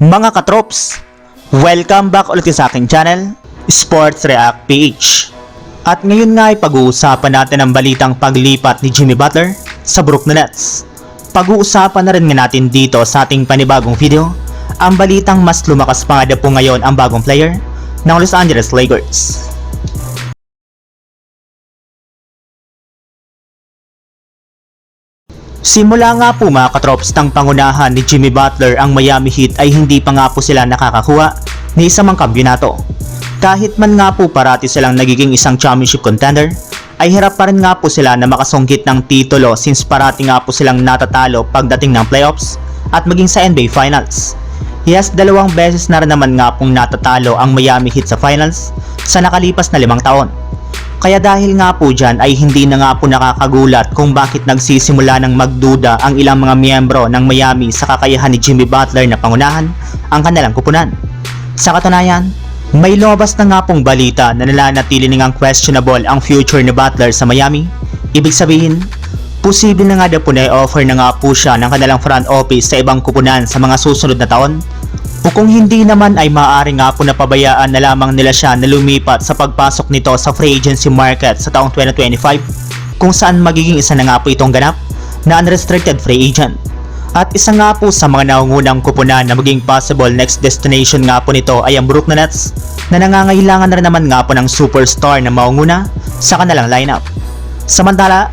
Mga katrops, welcome back ulit sa aking channel, Sports React PH. At ngayon nga ay pag-uusapan natin ang balitang paglipat ni Jimmy Butler sa Brooklyn Nets. Pag-uusapan na rin nga natin dito sa ating panibagong video, ang balitang mas lumakas pa nga po ngayon ang bagong player ng Los Angeles Lakers. Simula nga po mga katrops ng pangunahan ni Jimmy Butler ang Miami Heat ay hindi pa nga po sila nakakakuha ni isang mang kampiyonato. Kahit man nga po parati silang nagiging isang championship contender, ay hirap pa rin nga po sila na makasungkit ng titulo since parati nga po silang natatalo pagdating ng playoffs at maging sa NBA Finals. Yes, dalawang beses na rin naman nga pong natatalo ang Miami Heat sa finals sa nakalipas na limang taon. Kaya dahil nga po dyan ay hindi na nga po nakakagulat kung bakit nagsisimula ng magduda ang ilang mga miyembro ng Miami sa kakayahan ni Jimmy Butler na pangunahan ang kanilang kupunan. Sa katunayan, may lumabas na nga pong balita na nalanatili na ngang questionable ang future ni Butler sa Miami. Ibig sabihin, posible na nga daw po na i-offer na nga po siya ng kanilang front office sa ibang kupunan sa mga susunod na taon o kung hindi naman ay maaari nga po napabayaan na lamang nila siya na lumipat sa pagpasok nito sa free agency market sa taong 2025 kung saan magiging isa na nga po itong ganap na unrestricted free agent. At isa nga po sa mga naungunang kupunan na maging possible next destination nga po nito ay ang Brooklyn Nets na nangangailangan na rin naman nga po ng superstar na maunguna sa kanilang lineup. Samantala,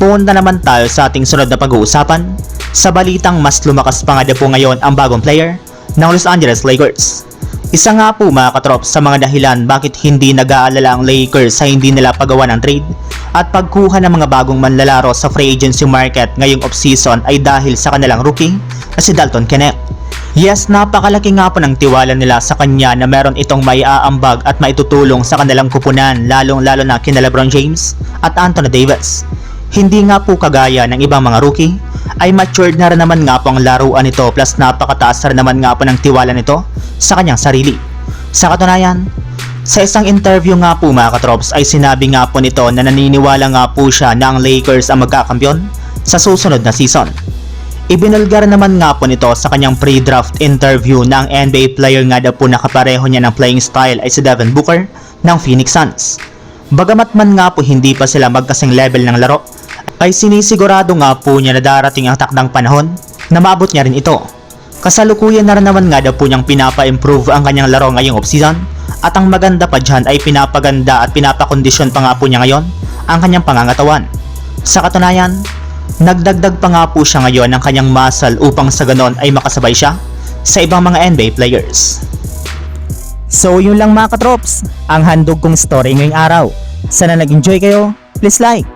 punta naman tayo sa ating sunod na pag-uusapan sa balitang mas lumakas pa nga po ngayon ang bagong player ng Los Angeles Lakers. Isa nga po mga katrops sa mga dahilan bakit hindi nag-aalala ang Lakers sa hindi nila pagawa ng trade at pagkuha ng mga bagong manlalaro sa free agency market ngayong offseason ay dahil sa kanilang rookie na si Dalton Kenneth. Yes, napakalaki nga po ng tiwala nila sa kanya na meron itong may aambag at maitutulong sa kanilang kupunan lalong lalo na kina Lebron James at Anthony Davis. Hindi nga po kagaya ng ibang mga rookie ay matured na rin naman nga po ang laruan nito plus napakataas na rin naman nga po ng tiwala nito sa kanyang sarili. Sa katunayan, sa isang interview nga po mga katrops ay sinabi nga po nito na naniniwala nga po siya na ang Lakers ang magkakampiyon sa susunod na season. Ibinulgar naman nga po nito sa kanyang pre-draft interview na ang NBA player nga daw po nakapareho niya ng playing style ay si Devin Booker ng Phoenix Suns. Bagamat man nga po hindi pa sila magkasing level ng laro, ay sinisigurado nga po niya na darating ang takdang panahon na maabot niya rin ito. Kasalukuyan na rin naman nga daw po niyang pinapa-improve ang kanyang laro ngayong offseason at ang maganda pa dyan ay pinapaganda at pinapakondisyon pa nga po niya ngayon ang kanyang pangangatawan. Sa katunayan, nagdagdag pa nga po siya ngayon ng kanyang muscle upang sa ganon ay makasabay siya sa ibang mga NBA players. So yun lang mga katrops, ang handog kong story ngayong araw. Sana nag-enjoy kayo, please like